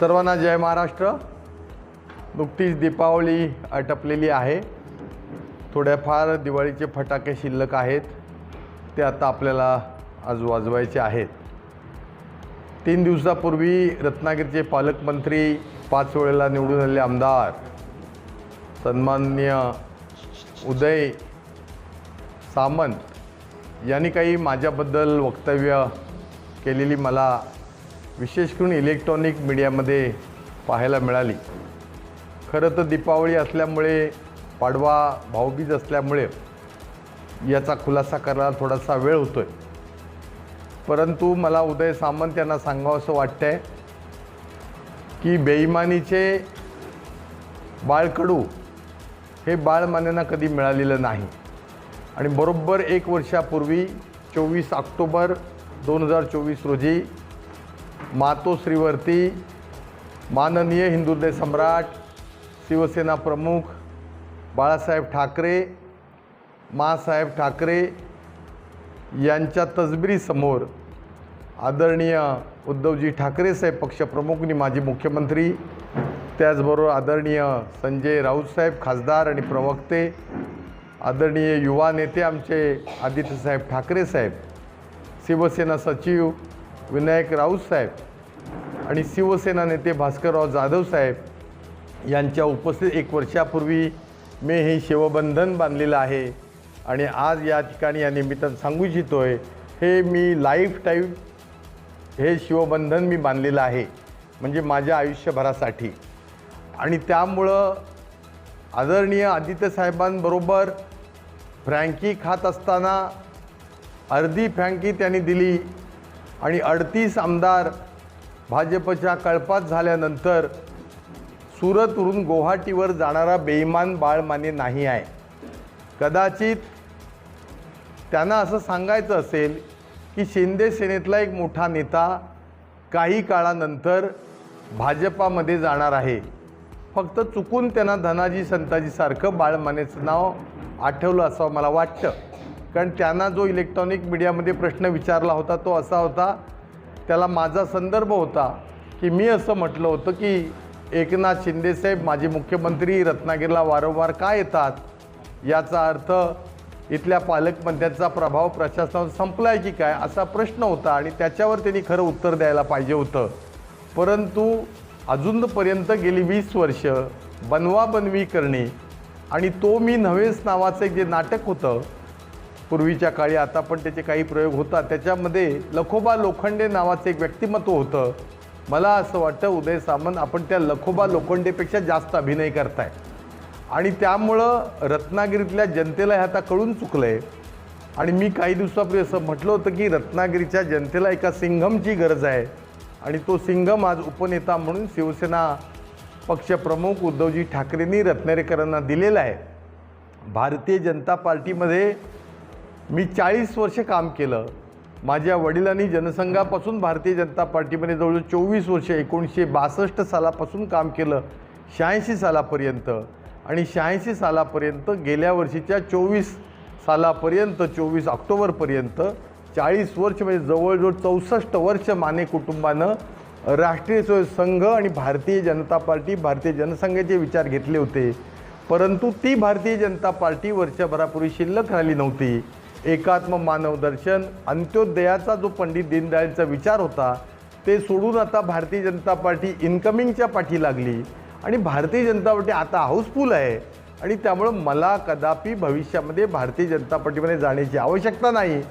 सर्वांना जय महाराष्ट्र. नुकतीच दीपावली आटपलेली आहे. थोड्याफार दिवाळीचे फटाके शिल्लक आहेत. ते आता आपल्याला आज वाजवायचे आहेत. तीन दिवसापूर्वी रत्नागिरीचे पालकमंत्री पाच वेळेला निवडून आलेले आमदार सन्माननीय उदय सामंत यांनी काही माझ्याबद्दल वक्तव्य केलेली मला विशेष करून इलेक्ट्रॉनिक मीडियामध्ये पाहायला मिळाली. खरं तर दीपावली असल्यामुळे पाडवा भाऊबीज असल्यामुळे याचा खुलासा करायला थोडासा वेळ होतो आहे परंतु मला उदय सामंत यांना सांगावं असं वाटतं आहे की बेईमानीचे बाळकडू हे बाळमान्यांना कधी मिळालेलं नाही. आणि बरोबर एक वर्षापूर्वी चोवीस ऑक्टोबर दोन हजार चोवीस रोजी मातोश्रीवरती माननीय हिंदुदय सम्राट शिवसेना प्रमुख बाळासाहेब ठाकरे मासाहेब ठाकरे यांच्या तजबिरीसमोर आदरणीय उद्धवजी ठाकरे साहेब पक्षप्रमुख आणि माजी मुख्यमंत्री त्याचबरोबर आदरणीय संजय राऊतसाहेब खासदार आणि प्रवक्ते आदरणीय युवा नेते आमचे आदित्यसाहेब ठाकरे साहेब शिवसेना सचिव विनायक राऊत साहेब आणि शिवसेना नेते भास्करराव जाधव साहेब यांच्या उपस्थित एक वर्षापूर्वी मी हे शिवबंधन बांधलेलं आहे. आणि आज या ठिकाणी या निमित्तानं सांगू इच्छितो आहे हे मी लाईफ टाईम हे शिवबंधन मी बांधलेलं आहे. म्हणजे माझ्या आयुष्यभरासाठी. आणि त्यामुळं आदरणीय आदित्य साहेबांबरोबर फ्रँकी खात असताना अर्धी फ्रँकी त्यांनी दिली. आणि अडतीस आमदार भाजपच्या कळपात झाल्यानंतर सुरतवरून गुवाहाटीवर जाणारा बेईमान बाळमाने नाही आहे. कदाचित त्यांना असं सांगायचं असेल की शिंदे सेनेतला एक मोठा नेता काही काळानंतर भाजपामध्ये जाणार आहे. फक्त चुकून त्यांना धनाजी संताजीसारखं बाळमानेचं नाव आठवलं असं मला वाटतं. कारण त्यांना जो इलेक्ट्रॉनिक मीडियामध्ये प्रश्न विचारला होता तो असा होता त्याला माझा संदर्भ होता की मी असं म्हटलं होतं की एकनाथ शिंदेसाहेब माजी मुख्यमंत्री रत्नागिरीला वारंवार का येतात? याचा अर्थ इथल्या पालकमंत्र्यांचा प्रभाव प्रशासनावर संपला आहे की काय असा प्रश्न होता आणि त्याच्यावर त्यांनी खरं उत्तर द्यायला पाहिजे होतं. परंतु अजूनपर्यंत गेली वीस वर्ष बनवाबनवी करणे आणि तो मी नव्हेच नावाचं एक जे नाटक होतं पूर्वीच्या काळी आता पण त्याचे काही प्रयोग होतात. त्याच्यामध्ये लखोबा लोखंडे नावाचं एक व्यक्तिमत्व होतं. मला असं वाटतं उदय सामंत आपण त्या लखोबा लोखंडेपेक्षा जास्त अभिनय करताय. आणि त्यामुळं रत्नागिरीतल्या जनतेला हे आता कळून चुकलं आहे आणि मी काही दिवसापूर्वी असं म्हटलं होतं की रत्नागिरीच्या जनतेला एका सिंघमची गरज आहे. आणि तो सिंघम आज उपनेता म्हणून शिवसेना पक्षप्रमुख उद्धवजी ठाकरेंनी रत्नागिरीकरांना दिलेला आहे. भारतीय जनता पार्टीमध्ये मी चाळीस वर्ष काम केलं. माझ्या वडिलांनी जनसंघापासून भारतीय जनता पार्टीमध्ये जवळजवळ चोवीस वर्ष एकोणीसशे बासष्ट सालापासून काम केलं शहाऐंशी सालापर्यंत. आणि शहाऐंशी सालापर्यंत गेल्या वर्षीच्या चोवीस सालापर्यंत चोवीस ऑक्टोबरपर्यंत चाळीस वर्ष म्हणजे जवळजवळ चौसष्ट वर्ष माने कुटुंबानं राष्ट्रीय स्वयं संघ आणि भारतीय जनता पार्टी भारतीय जनसंघाचे विचार घेतले होते. परंतु ती भारतीय जनता पार्टी वर्षभरापूर्वी शिल्लक राहिली नव्हती. एकात्म मानवदर्शन अंत्योदयाचा जो पंडित दीनदयाळचा विचार होता ते सोडून आता भारतीय जनता पार्टी इन्कमिंगच्या पाठी लागली. आणि भारतीय जनता पार्टी आता हाऊसफुल आहे. आणि त्यामुळं मला कदापि भविष्यामध्ये भारतीय जनता पार्टीमध्ये जाण्याची आवश्यकता नाही.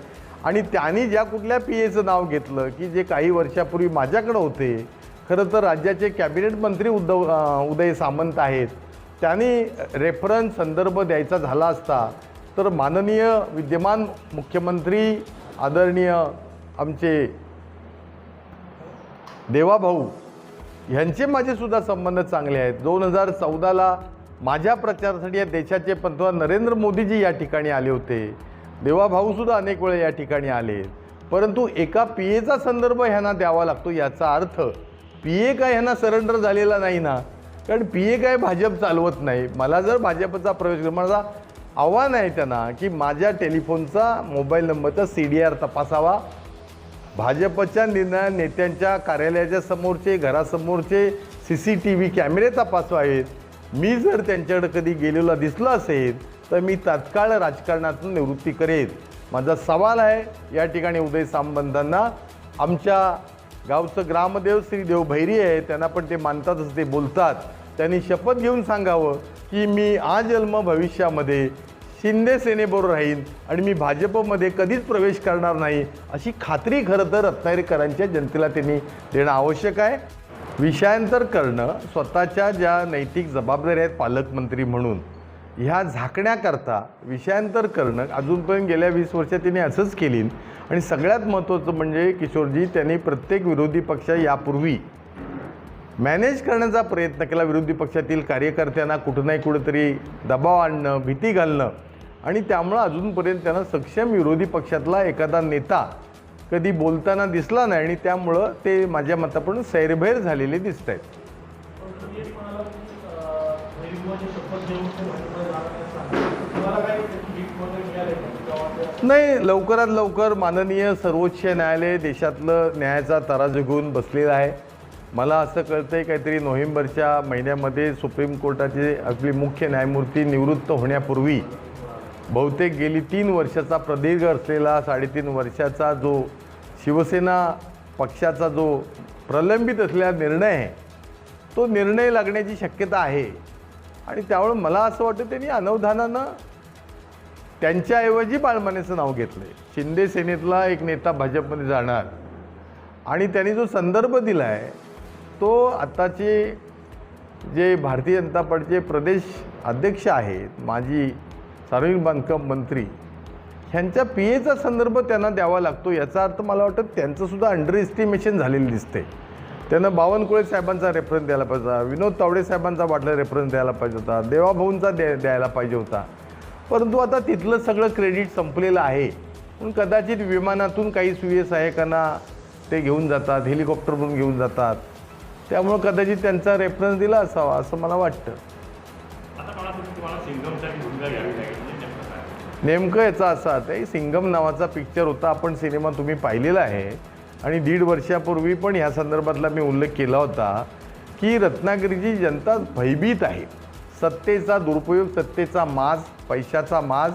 आणि त्यांनी ज्या कुठल्या पी एचं नाव घेतलं की जे काही वर्षापूर्वी माझ्याकडं होते खरं तर राज्याचे कॅबिनेट मंत्री उद्धव उदय सामंत आहेत. त्यांनी रेफरन्स संदर्भ द्यायचा झाला असता. तर माननीय विद्यमान मुख्यमंत्री आदरणीय आमचे देवाभाऊ ह्यांचे माझेसुद्धा संबंध चांगले आहेत. दोन हजार चौदाला माझ्या प्रचारासाठी या देशाचे पंतप्रधान नरेंद्र मोदीजी या ठिकाणी आले होते. देवाभाऊसुद्धा अनेक वेळा या ठिकाणी आले. परंतु एका पी एचा संदर्भ ह्यांना द्यावा लागतो याचा अर्थ पी ए काय ह्यांना सरेंडर झालेला नाही ना. कारण पी ए काय भाजप चालवत नाही. मला जर भाजपचा प्रवेश माझा आव्हान आहे त्यांना की माझ्या टेलिफोनचा मोबाईल नंबरचा सी डी आर तपासावा. भाजपच्या निर्णय नेत्यांच्या कार्यालयाच्या समोरचे घरासमोरचे सी सी टी व्ही कॅमेरे तपासवावेत. मी जर त्यांच्याकडे कधी गेलेला दिसलो असेल तर मी तात्काळ राजकारणातून निवृत्ती करेन. माझा सवाल आहे या ठिकाणी उदय सामबंधांना आमच्या गावचं ग्रामदेव श्री देव भैरी आहे त्यांना पण ते मानतातच ते बोलतात. त्यांनी शपथ घेऊन सांगावं की मी आजन्म भविष्यामध्ये शिंदे सेनेबरोबर राहीन आणि मी भाजपमध्ये कधीच प्रवेश करणार नाही अशी खात्री खरं तर रत्नागिरीकरांच्या जनतेला त्यांनी देणं आवश्यक आहे. विषयांतर करणं स्वतःच्या ज्या नैतिक जबाबदाऱ्या आहेत पालकमंत्री म्हणून ह्या झाकण्याकरता विषयांतर करणं अजूनपर्यंत गेल्या वीस वर्षात त्यांनी असंच केली आणि सगळ्यात महत्त्वाचं म्हणजे किशोरजी त्यांनी प्रत्येक विरोधी पक्ष यापूर्वी मॅनेज करण्याचा प्रयत्न केला विरोधी पक्षातील कार्यकर्त्यांना कुठं नाही कुठंतरी दबाव आणणं भीती घालणं. आणि त्यामुळं अजूनपर्यंत त्यांना सक्षम विरोधी पक्षातला एखादा नेता कधी बोलताना दिसला नाही आणि त्यामुळं ते माझ्या मतापण सैरभैर झालेले दिसत आहेत नाही नाही लवकरात लवकर माननीय सर्वोच्च न्यायालय देशातलं न्यायाचा तराजू घेऊन बसलेलं आहे. मला असं कळतंय काहीतरी नोव्हेंबरच्या महिन्यामध्ये सुप्रीम कोर्टाचे आपली मुख्य न्यायमूर्ती निवृत्त होण्यापूर्वी बहुतेक गेली तीन वर्षाचा प्रदीर्घ असलेला साडेतीन वर्षाचा जो शिवसेना पक्षाचा जो प्रलंबित असलेला निर्णय आहे तो निर्णय लागण्याची शक्यता आहे. आणि त्यामुळे मला असं वाटतं त्यांनी अनवधानानं त्यांच्याऐवजी बाळमानेचं नाव घेतलं आहे शिंदे सेनेतला एक नेता भाजपमध्ये जाणार. आणि त्यांनी जो संदर्भ दिला आहे तो आत्ताचे जे भारतीय जनता पार्टीचे प्रदेश अध्यक्ष आहेत माजी सार्वजनिक बांधकाम मंत्री ह्यांच्या पी एचा संदर्भ त्यांना द्यावा लागतो याचा अर्थ मला वाटतं त्यांचंसुद्धा अंडर एस्टिमेशन झालेलं दिसते त्यांना बावनकुळे साहेबांचा रेफरन्स द्यायला पाहिजे होता विनोद तावडे साहेबांचा वाटलं रेफरन्स द्यायला पाहिजे होता देवाभाऊंचा द्या द्यायला पाहिजे होता. परंतु आता तिथलं सगळं क्रेडिट संपलेलं आहे. म्हणून कदाचित विमानातून काही सुये ते घेऊन जातात हेलिकॉप्टरमधून घेऊन जातात. त्यामुळं कदाचित त्यांचा रेफरन्स दिला असावा असं मला वाटतं. म्हणजे? नेमकं याचा असा ते सिंगम नावाचा पिक्चर होता आपण सिनेमा तुम्ही पाहिलेला आहे. आणि दीड वर्षापूर्वी पण ह्या संदर्भातला मी उल्लेख केला होता की रत्नागिरीची जनता भयभीत आहे. सत्तेचा दुरुपयोग सत्तेचा माज पैशाचा माज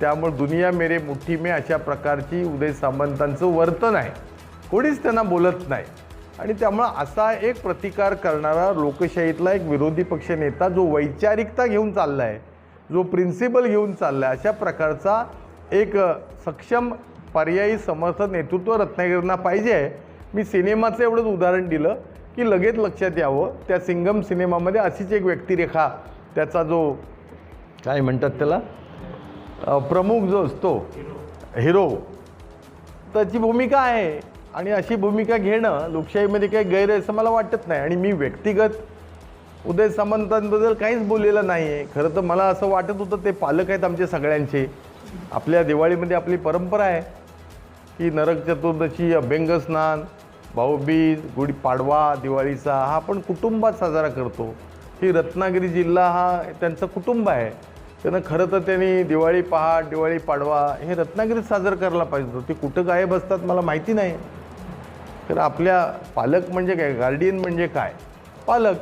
त्यामुळे दुनिया मेरे मुठ्ठी मे अशा प्रकारची उदय सामंतांचं वर्तन आहे. कोणीच त्यांना बोलत नाही. आणि त्यामुळं असा एक प्रतिकार करणारा लोकशाहीतला एक विरोधी पक्ष नेता जो वैचारिकता घेऊन चालला आहे जो प्रिन्सिपल घेऊन चालला आहे अशा प्रकारचा एक सक्षम पर्यायी समर्थ नेतृत्व रत्नागिरींना पाहिजे आहे. मी सिनेमाचं एवढंच उदाहरण दिलं की लगेच लक्षात यावं. त्या सिंगम सिनेमामध्ये अशीच एक व्यक्तिरेखा त्याचा जो काय म्हणतात त्याला? प्रमुख जो असतो हिरो त्याची भूमिका आहे. आणि अशी भूमिका घेणं लोकशाहीमध्ये काही गैर आहे असं मला वाटत नाही. आणि मी व्यक्तिगत उदय सामंतांबद्दल काहीच बोललेलं नाही आहे खरं तर मला असं वाटत होतं ते पालक आहेत आमचे सगळ्यांचे. आपल्या दिवाळीमध्ये आपली परंपरा आहे की नरक चतुर्दशी अभ्यंगस्नान भाऊबीज गुढी पाडवा दिवाळीचा हा आपण कुटुंबात साजरा करतो. ही रत्नागिरी जिल्हा हा त्यांचं कुटुंब आहे. त्यानं खरं तर त्यांनी दिवाळी पहाट दिवाळी पाडवा हे रत्नागिरीत साजरं करायला पाहिजे होतं. ते कुठं गायब असतात मला माहिती नाही. तर आपल्या पालक म्हणजे काय? गार्डियन म्हणजे काय? पालक.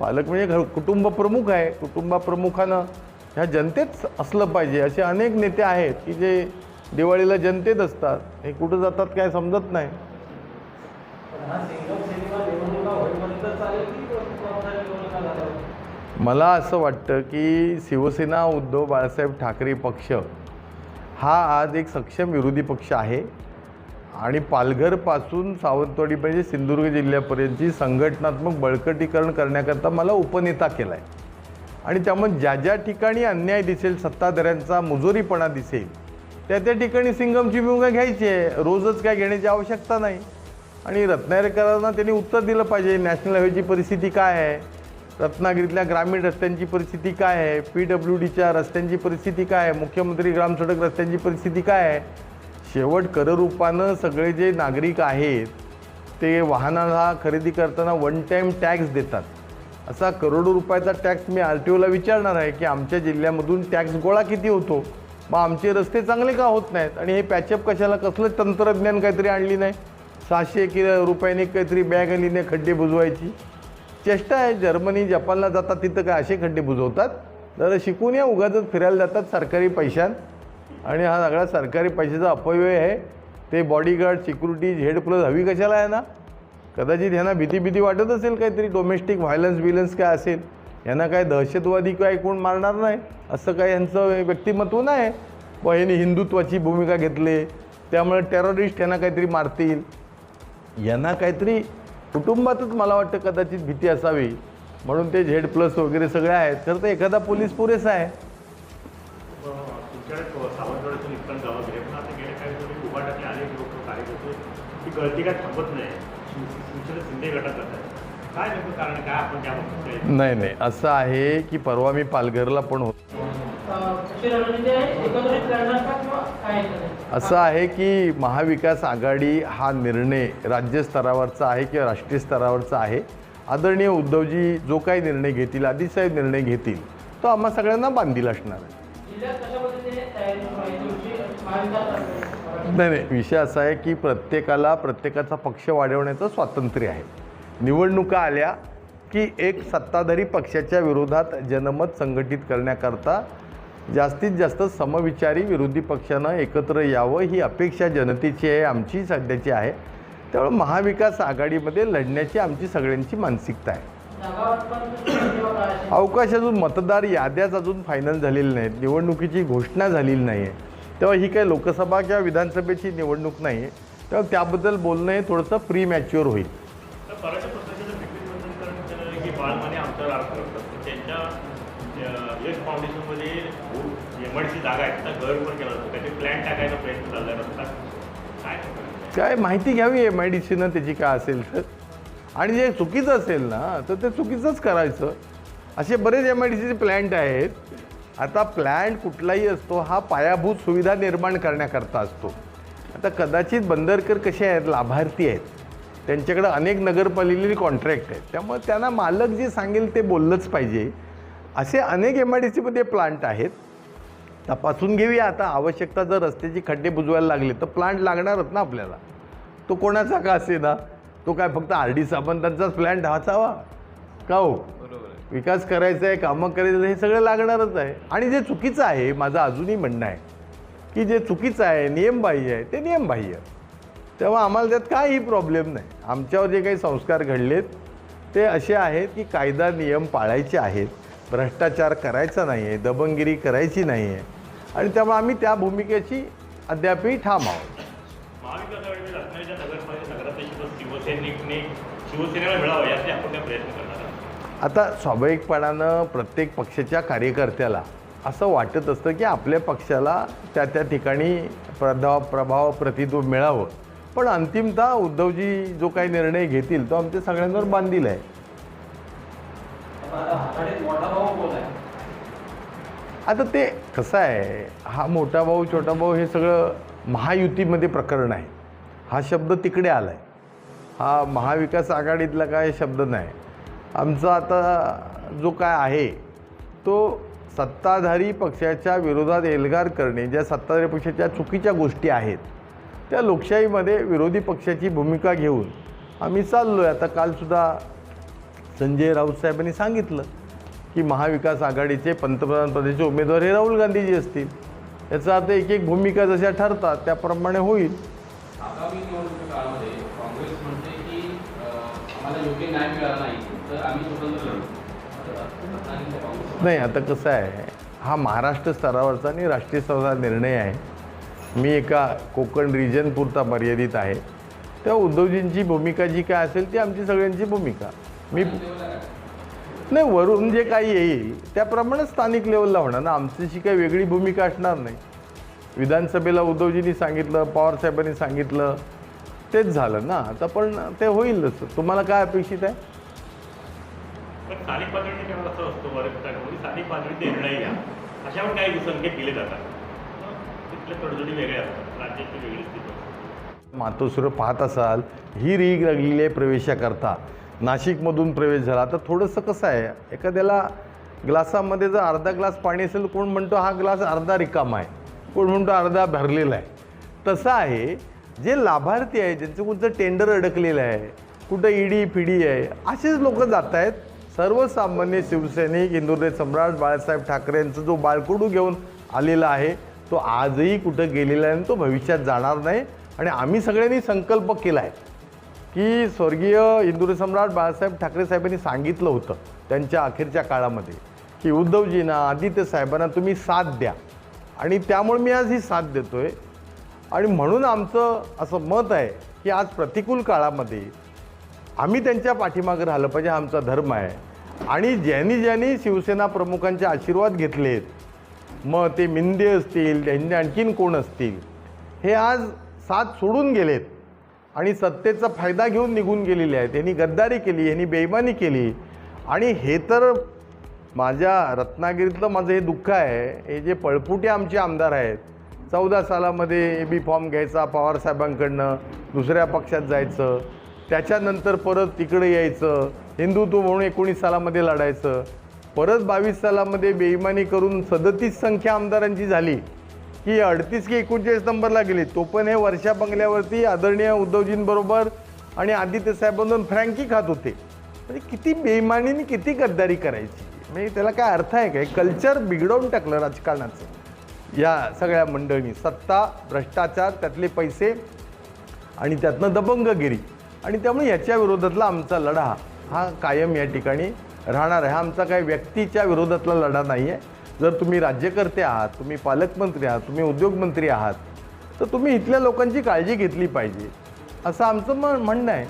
पालक म्हणजे घर कुटुंब प्रमुख आहे. कुटुंबाप्रमुखानं ह्या जनतेत असलं पाहिजे. असे अनेक नेते आहेत की जे दिवाळीला जनतेत असतात. हे कुठं जातात काय समजत नाही. मला असं वाटतं की शिवसेना उद्धव बाळासाहेब ठाकरे पक्ष हा आज एक सक्षम विरोधी पक्ष आहे. आणि पालघरपासून सावंतवाडी म्हणजे सिंधुदुर्ग जिल्ह्यापर्यंतची संघटनात्मक बळकटीकरण करण्याकरता मला उपनेता केला आहे आणि त्यामुळे ज्या ज्या ठिकाणी अन्याय दिसेल सत्ताधाऱ्यांचा मुजोरीपणा दिसेल त्या त्या ठिकाणी सिंगमची भूमिका घ्यायची आहे. रोजच काय घेण्याची आवश्यकता नाही. आणि रत्नागिरीकरांना त्यांनी उत्तर दिलं पाहिजे नॅशनल हायवेची परिस्थिती काय आहे? रत्नागिरीतल्या ग्रामीण रस्त्यांची परिस्थिती काय आहे? पी डब्ल्यू डीच्या रस्त्यांची परिस्थिती काय आहे? मुख्यमंत्री ग्रामसडक रस्त्यांची परिस्थिती काय आहे? शेवट कररूपानं सगळे जे नागरिक आहेत ते वाहनाला खरेदी करताना वन टाईम टॅक्स देतात. असा करोडो रुपयाचा टॅक्स मी आर टी ओला विचारणार आहे की आमच्या जिल्ह्यामधून टॅक्स गोळा किती होतो? मग आमचे रस्ते चांगले का होत नाहीत? आणि हे पॅचअप कशाला? कसलं तंत्रज्ञान काहीतरी आणली नाही? सहाशे कि रुपयाने काहीतरी बॅग आली नाही खड्डे बुजवायची. चेष्टा आहे जर्मनी जपानला जातात तिथं काय असे खड्डे बुजवतात? जरा शिकून या उगाच फिरायला जातात सरकारी पैशात. आणि हा सगळा सरकारी पैशाचा अपव्यय आहे. ते बॉडीगार्ड सिक्युरिटीज हेड प्लस हवी कशाला आहे ना? कदाचित ह्यांना भीती भीती वाटत असेल काहीतरी डोमेस्टिक व्हायलन्स बिलन्स काय असेल? यांना काय दहशतवादी काय कोण मारणार नाही? असं काय यांचं व्यक्तिमत्व नाही. व यांनी हिंदुत्वाची भूमिका घेतली. त्यामुळे टेररिस्ट यांना काहीतरी मारतील. यांना काहीतरी कुटुंबातच मला वाटतं कदाचित भीती असावी. म्हणून ते झेड प्लस वगैरे सगळे आहेत. तर ते एखादा पोलीस पुरेसा आहे. काय थांबत नाही. शिवसेना शिंदे गटात काय नेमकं कारण काय आपण त्याबाबत नाही नाही. असं आहे की परवा मी पालघरला पण होतो? असं आहे की महाविकास आघाडी हा निर्णय राज्यस्तरावरचा आहे किंवा राष्ट्रीय स्तरावरचा आहे. आदरणीय उद्धवजी जो काही निर्णय घेतील आदिसाहेब निर्णय घेतील तो आम्हा सगळ्यांना बांधील असणार आहे. नाही नाही. विषय असा आहे की प्रत्येकाला प्रत्येकाचा पक्ष वाढवण्याचं स्वातंत्र्य आहे. निवडणुका आल्या की एक सत्ताधारी पक्षाच्या विरोधात जनमत संघटित करण्याकरता जास्तीत जास्त समविचारी विरोधी पक्षानं एकत्र यावं ही अपेक्षा जनतेची आहे आमची सध्याची आहे. त्यामुळे महाविकास आघाडीमध्ये लढण्याची आमची सगळ्यांची मानसिकता आहे. अवकाश अजून मतदार याद्याच अजून फायनल झालेल्या नाहीत. निवडणुकीची घोषणा झालेली नाही आहे तेव्हा ही काही लोकसभा किंवा विधानसभेची निवडणूक नाही तेव्हा त्याबद्दल बोलणं हे थोडंसं प्री मॅच्युअर होईल काय माहिती घ्यावी एम आय डी सीनं त्याची काय? असेल तर? आणि जे चुकीचं असेल ना तर ते चुकीचंच करायचं. असे बरेच एम आय डी सीचे प्लॅन्ट आहेत आता प्लॅन्ट कुठलाही असतो हा पायाभूत सुविधा निर्माण करण्याकरता असतो. आता कदाचित बंदरकर कसे आहेत लाभार्थी आहेत त्यांच्याकडे अनेक नगरपालिकेचे कॉन्ट्रॅक्ट आहेत त्यामुळे त्यांना मालक जे सांगेल ते बोललंच पाहिजे. असे अनेक एम आय डी सीमध्ये प्लांट आहेत. तपासून घेऊया आता आवश्यकता जर रस्त्याची खड्डे बुजवायला लागले तर प्लांट लागणारच ना आपल्याला. तो कोणाचा का असे ना तो काय फक्त आर डी साबंतांचाच प्लॅन्ट असावा का हो? विकास करायचा आहे कामं करायचं हे सगळं लागणारच आहे. आणि जे चुकीचं आहे माझं अजूनही म्हणणं आहे की जे चुकीचं आहे नियमबाह्य आहे ते नियमबाह्य. तेव्हा आम्हाला त्यात काहीही प्रॉब्लेम नाही. आमच्यावर जे काही संस्कार घडलेत ते असे आहेत की कायदा नियम पाळायचे आहेत भ्रष्टाचार करायचा नाही आहे दबंगिरी करायची नाही आहे आणि त्यामुळे आम्ही त्या भूमिकेची अद्यापही ठाम आहोत. शिवसेनेला मिळावं यासाठी आपण प्रयत्न आता स्वाभाविकपणानं प्रत्येक पक्षाच्या कार्यकर्त्याला असं वाटत असतं की आपल्या पक्षाला त्या त्या ठिकाणी प्रभाव प्रभाव प्रतित्व मिळावं. पण अंतिमतः उद्धवजी जो काही निर्णय घेतील तो आमच्या सगळ्यांवर बांधील आहे. आता ते कसं आहे हा मोठा भाऊ छोटा भाऊ हे सगळं महायुतीमध्ये प्रकरण आहे. हा शब्द तिकडे आला आहे हा महाविकास आघाडीतला काय शब्द नाही. आमचा आता जो काय आहे तो सत्ताधारी पक्षाच्या विरोधात एल्गार करणे ज्या सत्ताधारी पक्षाच्या चुकीच्या गोष्टी आहेत त्या लोकशाहीमध्ये विरोधी पक्षाची भूमिका घेऊन आम्ही चाललो आहे आता कालसुद्धा संजय राऊत साहेबांनी सांगितलं की महाविकास आघाडीचे पंतप्रधान पदाचे उमेदवार हे राहुल गांधीजी असतील. याचा अर्थ एक एक भूमिका जशा ठरतात त्याप्रमाणे होईल. आगामी निवडणुकीच्या काळामध्ये काँग्रेस म्हणते की आम्हाला योग्य न्याय मिळाला नाही. नाही आता कसं आहे हा महाराष्ट्र स्तरावरचा आणि राष्ट्रीय स्तराचा निर्णय आहे. मी एका कोकण रिजन पुरता मर्यादित आहे. तेव्हा उद्धवजींची भूमिका जी काय असेल ती आमची सगळ्यांची भूमिका. मी नाही वरून जे काही येईल त्याप्रमाणे स्थानिक लेवलला होणार ना. आमच्याशी काही वेगळी भूमिका असणार नाही. विधानसभेला उद्धवजींनी सांगितलं पवारसाहेबांनी सांगितलं तेच झालं ना. आता पण ते होईलच तुम्हाला काय अपेक्षित आहे? तर स्थानिक पातळीचा केवळ असं असतो बऱ्याच ठिकाणी स्थानिक पातळीचे निर्णय घ्या. अशावर काही संकेत दिले जातात. तिथल्या तडजोडी वेगळ्या असतात राज्याची वेगळी स्थिती मातोश्र पाहत असाल ही रीग लागलेली आहे प्रवेशाकरता. नाशिकमधून प्रवेश झाला. तर थोडंसं कसं आहे एखाद्याला ग्लासामध्ये जर अर्धा ग्लास पाणी असेल कोण म्हणतो हा ग्लास अर्धा रिकामा आहे? कोण म्हणतो अर्धा भरलेला आहे? तसं आहे जे लाभार्थी आहे ज्यांचं कोणतं टेंडर अडकलेलं आहे कुठं ईडी फिडी आहे असेच लोक जात आहेत सर्वसामान्य शिवसैनिक हिंदुदय सम्राट बाळासाहेब ठाकरे यांचा जो बाळकुडू घेऊन आलेला आहे तो आजही कुठं गेलेला आहे आणि तो भविष्यात जाणार नाही. आणि आम्ही सगळ्यांनी संकल्प केला आहे की स्वर्गीय इंदुरे सम्राट बाळासाहेब ठाकरे साहेबांनी सांगितलं होतं त्यांच्या अखेरच्या काळामध्ये की उद्धवजींना आदित्य साहेबांना तुम्ही साथ द्या. आणि त्यामुळे मी आज ही साथ देतो आहे आणि म्हणून आमचं असं मत आहे की आज प्रतिकूल काळामध्ये आम्ही त्यांच्या पाठीमागं राहिलं पाहिजे हा आमचा धर्म आहे. आणि ज्यांनी ज्यांनी शिवसेना प्रमुखांचे आशीर्वाद घेतलेत मग ते मिंदे असतील त्यांनी आणखीन कोण असतील हे आज साथ सोडून गेलेत. आणि सत्तेचा फायदा घेऊन निघून गेलेले आहेत. यांनी गद्दारी केली यांनी बेईमानी केली. आणि हे तर माझ्या रत्नागिरीतलं माझं हे दुःख आहे. हे जे पळपुटे आमचे आमदार आहेत चौदा सालामध्ये ए बी फॉर्म घ्यायचा पवारसाहेबांकडनं दुसऱ्या पक्षात जायचं त्याच्यानंतर परत तिकडे यायचं. हिंदुत्व म्हणून एकोणीस सालामध्ये लढायचं. परत बावीस सालामध्ये बेईमानी करून सदतीस संख्या आमदारांची झाली. की अडतीस की एकोणचाळीस नंबरला गेली. तो पण हे वर्षा बंगल्यावरती आदरणीय उद्धवजींबरोबर आणि आदित्यसाहेबांतून फ्रँकी खात होते. म्हणजे किती बेईमानीने किती गद्दारी करायची. म्हणजे त्याला काय अर्थ आहे काय कल्चर बिघडवून टाकलं राजकारणाचं. या सगळ्या मंडळींनी. सत्ता भ्रष्टाचार त्यातले पैसे आणि त्यातनं दबंगगिरी. आणि त्यामुळे याच्या विरोधातला आमचा लढा हा कायम या ठिकाणी राहणार आहे. हा आमचा काही व्यक्तीच्या विरोधातला लढा नाही आहे. जर तुम्ही राज्यकर्ते आहात तुम्ही पालकमंत्री आहात तुम्ही उद्योगमंत्री आहात तर तुम्ही इथल्या लोकांची काळजी घेतली पाहिजे असं आमचं म म्हणणं आहे.